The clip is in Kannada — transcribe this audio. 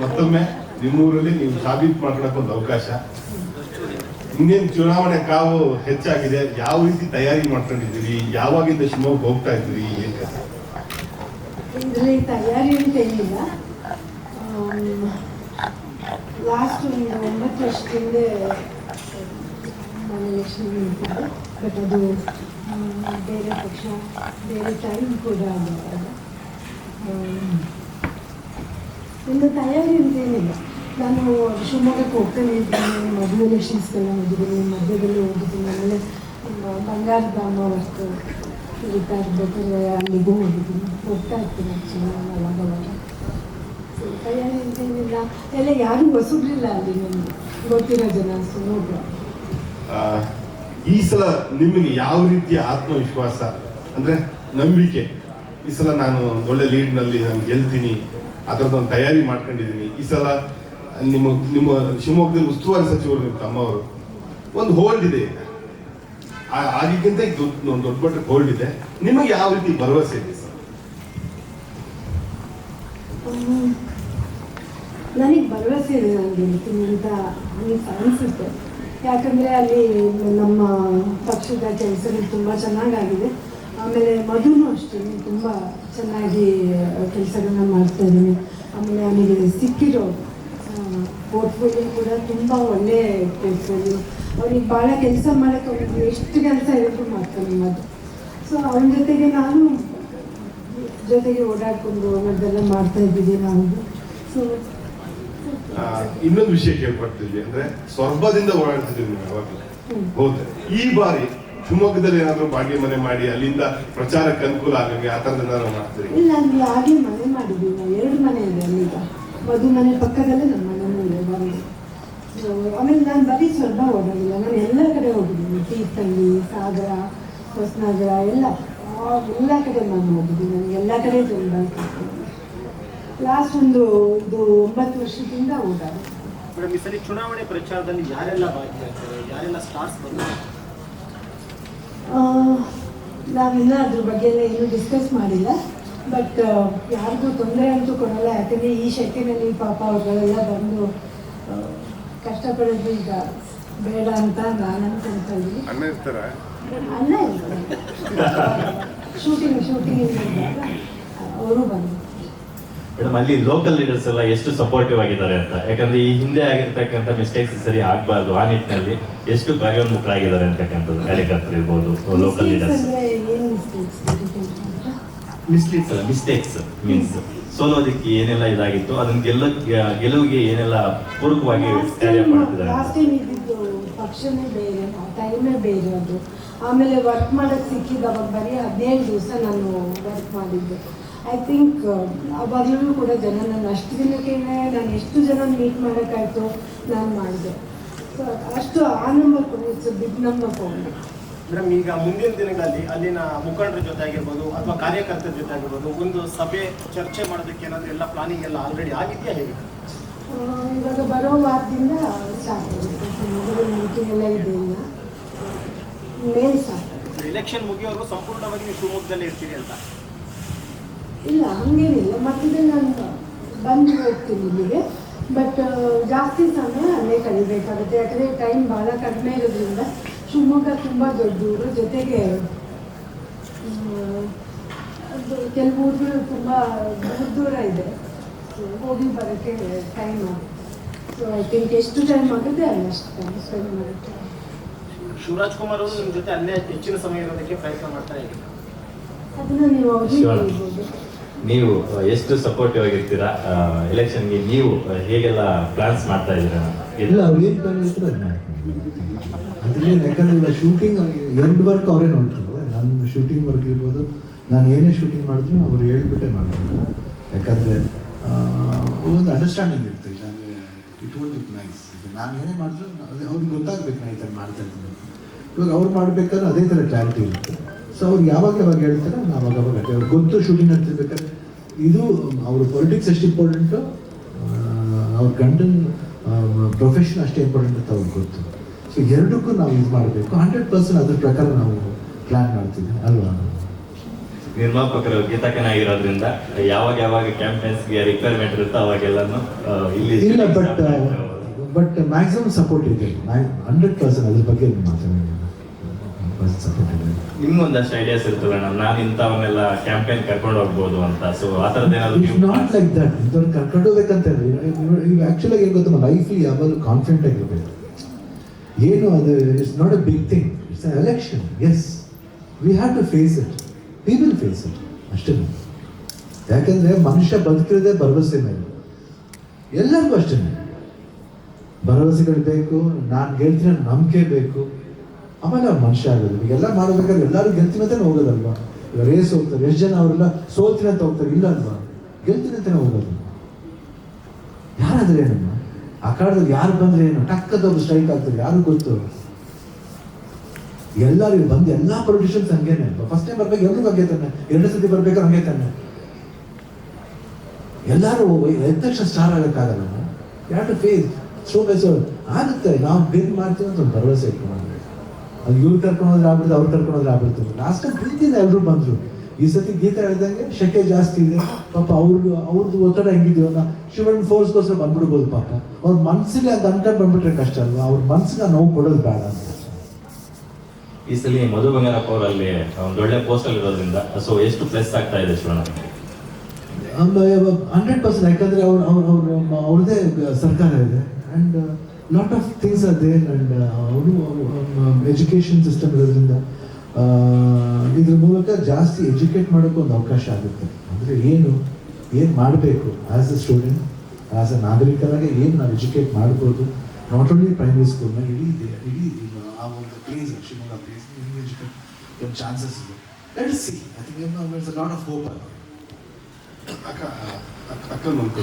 ಮತ್ತೊಮ್ಮೆ ನಿಮ್ಮೂರಲ್ಲಿ ನೀವು ಸಾಬೀತು ಮಾಡ್ಕೊಳಕ್ಕೆ ಒಂದು ಅವಕಾಶ. ಇನ್ನೇನು ಚುನಾವಣೆ ಕಾವು ಹೆಚ್ಚಾಗಿದೆ, ಯಾವ ರೀತಿ ತಯಾರಿ ಮಾಡ್ಕೊಂಡಿದ್ದೀರಿ, ಯಾವಾಗಿಂದ ಶಿವಮೊಗ್ಗ ಹೋಗ್ತಾ ಇದ್ದೀರಿ? ಇದರಲ್ಲಿ ತಯಾರಿ ಅಂತ ಲಾಸ್ಟ್ ಒಂದು ಒಂಬತ್ತು ವರ್ಷದಿಂದ ನಾನು ಎಲೆಕ್ಷನ್ ಬಟ್ ಅದು ಬೇರೆ ಪಕ್ಷ, ಬೇರೆ ಟೈಮ್ ಕೂಡ ಆಗಿದೆ ಆಮ್, ಒಂದು ತಯಾರಿ ಅಂತ ಏನಿಲ್ಲ. ನಾನು ಶಿವಮೊಗ್ಗಕ್ಕೆ ಹೋಗ್ತಾನೆ ಇದ್ದೀನಿ ಮದುವೆ ಎಲೆಕ್ಷನ್ಸ್ಗೆಲ್ಲ ಹೋಗಿದ್ದೀನಿ ಮಧ್ಯದಲ್ಲಿ ಹೋಗಿದ್ದೀನಿ ಆಮೇಲೆ ಬಂಗಾರ ಬಂಗಾರದ ಅಮ್ಮವರ್ತು ಇರ್ತಾ ಇರ್ಬೇಕಾದ್ರೆ ಅಲ್ಲಿಗೂ ಹೋಗಿದ್ದೀನಿ. ಹೋಗ್ತಾ ಇರ್ತೀನಿ ಆ್ಯಕ್ಚುಲಿ ಅವಾಗ ಅವಾಗ. So, ತಯಾರಿ ಅಂತ ಏನಿಲ್ಲ. ಎಲ್ಲ ಯಾರೂ ಹೊಸಬ್ರಿಲ್ಲ ಅಲ್ಲಿ ನಮಗೆ? ಗೊತ್ತಿರೋ ಜನ ಸೊ ಆ, ಈ ಸಲ ನಿಮಗೆ ಯಾವ ರೀತಿಯ ಆತ್ಮವಿಶ್ವಾಸ ಅಂದ್ರೆ ನಂಬಿಕೆ? ಈ ಸಲ ನಾನು ಒಳ್ಳೆ ಲೀಡ್ನಲ್ಲಿ ನಾನು ಗೆಲ್ತೀನಿ. ಅದರದೊಂದು ತಯಾರಿ ಮಾಡ್ಕೊಂಡಿದ್ದೀನಿ. ಈ ಸಲ ನಿಮ್ಮ ನಿಮ್ಮ ಶಿವಮೊಗ್ಗದಲ್ಲಿ ಉಸ್ತುವಾರಿ ಸಚಿವರು ನಿಮ್ಮ ತಮ್ಮವರು. ಒಂದು ಹೋಲ್ಡ್ ಇದೆ ಆಗಿಗಿಂತ ದೊಡ್ಡ ಒಂದು ದೊಡ್ಡ ಮಟ್ಟಕ್ಕೆ ಹೋಲ್ಡ್ ಇದೆ. ನಿಮಗೆ ಯಾವ ರೀತಿ ಭರವಸೆ ಇದೆ ಸರ್. ನನಗೆ ಭರವಸೆ ಇದೆ ನನಗೆ ಅಂತ ಅನಿಸುತ್ತೆ. ಯಾಕಂದರೆ ಅಲ್ಲಿ ನಮ್ಮ ಪಕ್ಷದ ಕೆಲಸ ತುಂಬ ಚೆನ್ನಾಗಾಗಿದೆ. ಆಮೇಲೆ ಮಧುನು ಅಷ್ಟೇ ತುಂಬ ಚೆನ್ನಾಗಿ ಕೆಲಸಗಳನ್ನ ಮಾಡ್ತಾ ಇದ್ದೀನಿ. ಆಮೇಲೆ ಅವನಿಗೆ ಸಿಕ್ಕಿರೋ ಪೋರ್ಟ್ಫೋಲಿಯೋ ಕೂಡ ತುಂಬ ಒಳ್ಳೆ ಪೋರ್ಟ್ಫೋಲಿಯೋ ಅವನಿಗೆ ಭಾಳ ಕೆಲಸ ಮಾಡೋಕ್ಕೆ ಅವನಿಗೆ ಎಷ್ಟು ಕೆಲಸ ಇರೋದು ಮಾಡ್ತಾನೆ ಅದು ಸೊ ಅವನ ಜೊತೆಗೆ ನಾನು ಜೊತೆಗೆ ಓಡಾಡ್ಕೊಂಡು ಅನ್ನೋದೆಲ್ಲ ಮಾಡ್ತಾ ಇದ್ದೀವಿ ನಾನು ಸೊ ಇನ್ನೊಂದು ವಿಷಯ ಕೇಳ್ಪಡ್ತಿದ್ವಿ ಅಂದ್ರೆ ಸ್ವರ್ಭದಿಂದ ಓಡಾಡ್ತಿದ್ವಿ ನೀವು ಯಾವಾಗಲೂ ಹೌದು. ಈ ಬಾರಿ ಶಿವಮೊಗ್ಗದಲ್ಲಿ ಏನಾದರೂ ಬಾಡಿಗೆ ಮನೆ ಮಾಡಿ ಅಲ್ಲಿಂದ ಪ್ರಚಾರಕ್ಕೆ ಅನುಕೂಲ ಆಗಂಗೆ ಆ ಥರದ ಏನಾದ್ರು ಮಾಡ್ತೀರಿ? ಇಲ್ಲ ಅಲ್ಲಿ ಆಗಲೇ ಮನೆ ಮಾಡಿದ್ವಿ ನಾವು ಎರಡು ಮನೆ ಇದೆ ಅಲ್ಲಿಂದ. ಮದು ಮನೆ ಪಕ್ಕದಲ್ಲೇ ನಮ್ಮ ಮನೆ ಇದೆ ಬಂದು ಆಮೇಲೆ ನಾನು ಬರೀ ಸ್ವಲ್ಪ ಓಡಾಡಿಲ್ಲ ನಾನು ಎಲ್ಲ ಕಡೆ ಹೋಗಿದ್ದೀನಿ. ತೀರ್ಥಹಳ್ಳಿ ಸಾಗರ ಹೊಸನಗರ ಎಲ್ಲ. ಎಲ್ಲ ಕಡೆ ನಾನು ಹೋಗಿದ್ದೀನಿ. ನನಗೆ ಎಲ್ಲ ಕಡೆ ತುಂಬ ಲಾಸ್ಟ್ ಒಂದು ಇದು ಒಂಬತ್ತು ವರ್ಷದಿಂದ ಓಡಾಡಿ ಮೇಡಮ್ ಈ ಸಲ ಚುನಾವಣೆ ಪ್ರಚಾರದಲ್ಲಿ ಯಾರೆಲ್ಲ ಭಾಗಿಯಾಗ್ತಾರೆ? ಯಾರೆಲ್ಲ ಸ್ಟಾರ್ಸ್ ಬಂದರು? ನಾವಿನ್ನ ಅದ್ರ ಬಗ್ಗೆ ಎಲ್ಲ ಏನೂ ಡಿಸ್ಕಸ್ ಮಾಡಿಲ್ಲ. ಬಟ್ ಯಾರಿಗೂ ತೊಂದರೆ ಅಂತೂ ಕೊಡಲ್ಲ. ಯಾಕಂದರೆ ಈ ಶೆಕೆನಲ್ಲಿ ಪಾಪ ಅವುಗಳೆಲ್ಲ ಬಂದು ಕಷ್ಟಪಡೋದು ಈಗ ಬೇಡ ಅಂತ ನಾನು ಅನ್ಕೊಂತ ಇದ್ದೀನಿ. ಅಣ್ಣ ಇರ್ತಾರ? ಅಲ್ಲ ಶೂಟಿಂಗ್ ಶೂಟಿಂಗ್ ಅವರು ಬಂದು. ಮೇಡಮ್ ಅಲ್ಲಿ ಲೋಕಲ್ ಲೀಡರ್ಸ್ ಎಲ್ಲ ಎಷ್ಟು ಸಪೋರ್ಟಿವ್ ಆಗಿದ್ದಾರೆ ಅಂತ. ಯಾಕಂದ್ರೆ ಈ ಹಿಂದೆ ಆಗಿರ್ತಕ್ಕಂಥ ಮಿಸ್ಟೇಕ್ಸ್ ಸರಿ ಆಗಬಾರ್ದು ಆ ನಿಟ್ಟಿನಲ್ಲಿ. ಎಷ್ಟು ಕಾರ್ಯೋನ್ಮುಖರಾಗಿದ್ದಾರೆ ಅಂತಕ್ಕಂಥದ್ದು ಕಾರ್ಯಕರ್ತರು ಇರ್ಬೋದು ಲೋಕಲ್ ಲೀಡರ್ಸ್ ಮಿಸ್ಲೀಡ್ಸ್ ಅಲ್ಲ ಮಿಸ್ಟೇಕ್ಸ್ ಮೀನ್ಸ್ ಸೋಲೋದಕ್ಕೆ ಏನೆಲ್ಲ ಇದಾಗಿತ್ತು ಅದನ್ನ ಗೆಲ್ಲ ಗೆಲುವಿಗೆ ಏನೆಲ್ಲ ಪೂರಕವಾಗಿ ಕಾರ್ಯ ಮಾಡ್ತಿದ್ದಾರೆ ಪಕ್ಷನೇ ಬೇರೆ ಟೈಮೇ ಬೇರೆ ಅದು. ಆಮೇಲೆ ವರ್ಕ್ ಮಾಡೋಕ್ಕೆ ಸಿಕ್ಕಿದ್ದು ಅವಾಗ ಬರೀ ಹದಿನೇಳು ದಿವಸ ನಾನು ವರ್ಕ್ ಮಾಡಿದ್ದೆ. ಐ ಥಿಂಕ್ ಅವಾಗಲೂ ಕೂಡ ಜನ ನಾನು ಅಷ್ಟು ದಿನಕ್ಕೆ ನಾನು ಎಷ್ಟು ಜನ ಮೀಟ್ ಮಾಡೋಕ್ಕಾಯ್ತು ನಾನು ಮಾಡಿದೆ. ಅಷ್ಟು ಆ ನಂಬರ್ ಕೊಡಿ ಇಟ್ಸ್ ಬಿಗ್ ನಂಬರ್ ಕೊಡಿ. ಮೇಡಮ್ ಈಗ ಮುಂದಿನ ದಿನಗಳಲ್ಲಿ ಅಲ್ಲಿನ ಮುಖಂಡರ ಜೊತೆ ಆಗಿರ್ಬೋದು ಅಥವಾ ಕಾರ್ಯಕರ್ತರ ಜೊತೆ ಆಗಿರ್ಬೋದು ಒಂದು ಸಭೆ ಚರ್ಚೆ ಮಾಡೋದಕ್ಕೆ ಏನಾದರೂ ಎಲ್ಲ ಪ್ಲಾನಿಂಗ್ ಎಲ್ಲ ಆಲ್ರೆಡಿ ಆಗಿದೆಯಾ ಹೇಗೆ? ಇವಾಗ ಬರೋ ವಾರದಿಂದ ಎಲೆಕ್ಷನ್ ಮುಗಿಯೋರು ಸಂಪೂರ್ಣವಾಗಿ ನೀವು ಶಿವಮೊಗ್ಗದಲ್ಲೇ ಇರ್ತೀರಿ ಅಂತ? ಇಲ್ಲ ಹಂಗೇನಿಲ್ಲ. ಮತ್ತೆ ನಾನು ಬಂದು ಹೋಗ್ತೀನಿ ಇಲ್ಲಿಗೆ. ಬಟ್ ಜಾಸ್ತಿ ಸಮಯ ಅಲ್ಲೇ ಕಲಿಬೇಕಾಗುತ್ತೆ. ಯಾಕಂದರೆ ಟೈಮ್ ಭಾಳ ಕಡಿಮೆ ಇರೋದ್ರಿಂದ ಶಿವಮೊಗ್ಗ ತುಂಬ ದೊಡ್ಡ ಊರು. ಜೊತೆಗೆ ಅದು ಕೆಲವು ಊರುಗಳು ತುಂಬ ದೂರ ದೂರ ಇದೆ. So, ಹೋಗಿ ಬರೋಕ್ಕೆ ಟೈಮ್ ಸೊ ಐ ಥಿಂಕ್ ಎಷ್ಟು ಟೈಮ್ ಆಗುತ್ತೆ ಅಲ್ಲಷ್ಟು ಟೈಮ್ ಸ್ಪೆಂಡ್ ಮಾಡುತ್ತೆ. ಶಿವರಾಜ್ ಕುಮಾರ್ ಅವರು ನಿಮ್ಮ ಜೊತೆ ಅಲ್ಲೇ ಹೆಚ್ಚಿನ ಸಮಯ ಇರೋದಕ್ಕೆ ಪ್ರಯತ್ನ ಮಾಡ್ತಾ ಇದ್ದೀವಿ ಅದನ್ನು ನೀವು ಅವ್ರಿಗೆ ಹೇಳ್ಬೋದು. ನೀವು ಎಷ್ಟು ಸಪೋರ್ಟಿವ್ ಆಗಿರ್ತೀರಾ? ಎಲೆಕ್ಷನ್ಗೆ ನೀವು ಹೇಗೆಲ್ಲ ಪ್ಲಾನ್ಸ್ ಮಾಡ್ತಾ ಇದ್ದೀರಾ? ಎಲ್ಲ ಅವ್ರು ಏನು ಪ್ಲಾನ್ ಅದ್ರಲ್ಲಿ ಯಾಕಂದ್ರೆ ಈಗ ಶೂಟಿಂಗ್ ಎರಡು ವರ್ಕ್ ಅವರೇ ನೋಡ್ತಾರೆ. ನನ್ನ ಶೂಟಿಂಗ್ ವರ್ಕ್ ಇರ್ಬೋದು, ನಾನು ಏನೇ ಶೂಟಿಂಗ್ ಮಾಡಿದ್ರು ಅವ್ರು ಹೇಳ್ಬಿಟ್ಟೆ ಮಾಡ್ತಾರೆ. ಯಾಕಂದರೆ ಒಂದು ಅಂಡರ್ಸ್ಟ್ಯಾಂಡಿಂಗ್ ಇರುತ್ತೆ. ಇಟ್ ವೋಂಟ್ ಇಟ್ ನೈಸ್ ನಾನು ಏನೇ ಮಾಡಿದ್ರು, ಅದೇ, ಅವ್ರಿಗೆ ಗೊತ್ತಾಗಬೇಕು ನಾನು ಈ ಥರ ಮಾಡ್ತಾ ಇದ್ದೀನಿ ಇವಾಗ ಅವ್ರು ಮಾಡಬೇಕಾದ್ರೆ ಅದೇ ಥರ ಕ್ಲಾರಿಟಿ ಇರುತ್ತೆ. ಸೊ ಅವ್ರು ಯಾವಾಗ ಯಾವಾಗ ಹೇಳ್ತಾರೆ ನಾನು ಅವಾಗ ಅವಾಗ. ಅವ್ರಿಗೆ ಗೊತ್ತು ಶೂಟಿಂಗ್ ಅಂತಿರ್ಬೇಕಾದ್ರೆ ಇದು ಅವ್ರ ಪೊಲಿಟಿಕ್ಸ್ ಎಷ್ಟು ಇಂಪಾರ್ಟೆಂಟು ಅವ್ರ ಗಂಡನ ಪ್ರೊಫೆಷನ್ ಅಷ್ಟೇ ಇಂಪಾರ್ಟೆಂಟ್ ಅಂತ ಅವ್ರಿಗೆ ಗೊತ್ತು. ಸೊ ಎರಡಕ್ಕೂ ನಾವು ಇದು ಮಾಡಬೇಕು. ಹಂಡ್ರೆಡ್ ಪರ್ಸೆಂಟ್ ಅದ್ರ ಪ್ರಕಾರ ನಾವು ಪ್ಲ್ಯಾನ್ ಮಾಡ್ತೀವಿ ಅಲ್ವಾ? ನಿರ್ಮಾಪಕರು ಗೀತಕನಾಗಿರೋದ್ರಿಂದ ಯಾವಾಗ ಯಾವಾಗ ಕ್ಯಾಂಪೇನ್ಸ್ಗೆ ರಿಕ್ವೈರ್ಮೆಂಟ್ ಇರುತ್ತೋ ಅವಾಗೆಲ್ಲನೂ ಇಲ್ಲಿ ಇಲ್ಲ ಬಟ್ ಬಟ್ ಮ್ಯಾಕ್ಸಿಮಮ್ ಸಪೋರ್ಟ್ ಇದೆ. ಹಂಡ್ರೆಡ್ ಪರ್ಸೆಂಟ್ ಅದ್ರ ಬಗ್ಗೆ ಮಾತಾಡೋಣ. ನಿಮ್ಗೊಂದಷ್ಟು ಐಡಿಯಾಸ್ ಇರ್ತವೆ ಅಣ್ಣ ನಾನು ಇಂಥವನ್ನೆಲ್ಲ ಕ್ಯಾಂಪೇನ್ ಕರ್ಕೊಂಡು ಹೋಗ್ಬೋದು ಅಂತ. ಸೊ ಆ ಥರದ್ದು ಏನಾದ್ರು ನಾಟ್ ಲೈಕ್ ದಟ್ ಇಂಥವ್ರು ಕರ್ಕೊಂಡು ಹೋಗ್ಬೇಕಂತ ಈಗ ಆ್ಯಕ್ಚುಲಾಗಿ ಏನು ಗೊತ್ತಾ ಲೈಫಲ್ಲಿ ಯಾವಾಗಲೂ ಕಾನ್ಫಿಡೆಂಟ್ ಆಗಿರಬೇಕು. ಏನು ಅದು it's not a big thing it's a election as we have to face it we will face it ಅಷ್ಟೇ ಯಾಕಂದ್ರೆ ಮನುಷ್ಯ ಬದುಕಿರೋದೇ ಭರವಸೆ ಮೇಲೆ ಎಲ್ಲರಿಗೂ ಅಷ್ಟೇ ಭರವಸೆಗಳು ಬೇಕು ನಾನು ಗೆಲ್ತೀನಿ ನಂಬಿಕೆ ಬೇಕು. ಆಮೇಲೆ ಅವ್ರು ಮನುಷ್ಯ ಆಗೋದು ಈಗೆಲ್ಲ ಮಾಡಬೇಕಾದ್ರೆ ಎಲ್ಲರೂ ಗೆಲ್ತಿನ ಅಂತಾನೆ ಹೋಗೋದಲ್ವಾ? ಈಗ ರೇಸ್ ಹೋಗ್ತಾರೆ, ಎಷ್ಟು ಜನ ಅವರೆಲ್ಲ ಸೋತಿನಂತ ಹೋಗ್ತಾರೆ, ಇಲ್ಲ ಅಲ್ವಾ? ಗೆಲ್ತೀನಿ ಅಂತಾನೆ ಹೋಗೋದು. ಯಾರಾದ್ರೆ ಏನಮ್ಮ? ಆ ಕಾಲದಲ್ಲಿ ಯಾರು ಬಂದ್ರೆ ಏನು? ಟಕ್ಕದವ್ರು ಸ್ಟ್ರೈಕ್ ಆಗ್ತಾರೆ ಯಾರು ಗೊತ್ತು? ಎಲ್ಲರಿಗೂ ಬಂದು ಎಲ್ಲ ಪೊಲಿಟಿಷಿಯನ್ಸ್ ಹಂಗೇನೆ. ಫಸ್ಟ್ ಟೈಮ್ ಬರ್ಬೇಕು, ಎಲ್ರಿಗೂ ಹಂಗೆ ತಾನೆ. ಎರಡು ಸತಿ ಬರ್ಬೇಕು ಹಂಗೆ ತಾನೆ. ಎಲ್ಲರೂ ಎದ್ದ ತಕ್ಷಣ ಸ್ಟಾರ್ ಆಗಕ್ಕಾಗಲ್ಲ ಯಾರು ಫೇಸ್ ಸೋ ಆಗುತ್ತೆ. ನಾವು ಬೇರೆ ಮಾಡ್ತೀವಿ ಅಂತ ಒಂದು ಭರವಸೆ ಇಟ್ಕೊಂಡು ಅದು ಇವ್ರು ಕರ್ಕೊಂಡೋದ್ರೆ ಆಗ್ಬಿಡ್ತು ಅವ್ರು ಕರ್ಕೊಂಡೋದ್ರೆ ಆಗ್ಬಿಡ್ತು ಲಾಸ್ಟ್ ಟೈಮ್ ಪ್ರೀತಿಯಿಂದ ಎಲ್ಲರೂ ಬಂದರು. ಈ ಸತಿ ಗೀತೆ ಹೇಳಿದಂಗೆ ಶೆಕೆ ಜಾಸ್ತಿ ಇದೆ. ಪಾಪ ಅವ್ರಿಗೂ ಅವ್ರದ್ದು ಒತ್ತಡ ಹೆಂಗಿದೆಯೋ ನಾ ಶಿವನ್ ಫೋರ್ಸ್ಗೋಸ್ಕರ ಬಂದ್ಬಿಡ್ಬೋದು ಪಾಪ. ಅವ್ರ ಮನಸ್ಸಿಗೆ ಅದು ಅನ್ಕೊಂಡು ಬಂದ್ಬಿಟ್ರೆ ಕಷ್ಟ ಅಲ್ವಾ? ಅವ್ರ ಮನಸ್ಸಿಗೆ ನೋವು ಕೊಡೋದು ಬೇಡ ಅಂತ. ಈ ಸಲ ಮಧು ಬಂಗಾರಪ್ಪ ಅವರಲ್ಲಿ ಒಂದು ಒಳ್ಳೆ ಪೋಸ್ಟಲ್ಲಿ ಇರೋದ್ರಿಂದ ಸೊ ಎಷ್ಟು ಪ್ಲಸ್ ಆಗ್ತಾ ಇದೆ ಶಿವಣ್ಣ? ಹಂಡ್ರೆಡ್ ಪರ್ಸೆಂಟ್ ಯಾಕಂದ್ರೆ ಅವ್ರು ಅವ್ರ ಅವ್ರ ಅವ್ರದೇ ಸರ್ಕಾರ ಇದೆ. And lot of things are there and ಅವರು ಎಜುಕೇಷನ್ ಸಿಸ್ಟಮ್ ಇರೋದ್ರಿಂದ ಇದ್ರ ಮೂಲಕ ಜಾಸ್ತಿ ಎಜುಕೇಟ್ ಮಾಡೋಕೆ ಒಂದು ಅವಕಾಶ ಆಗುತ್ತೆ. ಅಂದರೆ ಏನು ಏನು ಮಾಡಬೇಕು as a student as a ನಾಗರಿಕರಾಗಿ ಏನು ನಾವು ಎಜುಕೇಟ್ ಮಾಡ್ಬೋದು? ನಾಟ್ ಓನ್ಲಿ ಪ್ರೈಮರಿ ಸ್ಕೂಲ್ನ ಇಡೀ ಇಡೀ, ಆ ಒಂದು ಪ್ಲೇಸ್ ಶಿವಮೊಗ್ಗ ಪ್ಲೇಸ್ ಎಜುಕೇಟ್ ಒಂದು ಚಾನ್ಸಸ್ ಇದೆ. Let see I think lot of hope ಅಕ್ಕ, ಅಕ್ಕ- ಅಕ್ಕನೊಂದು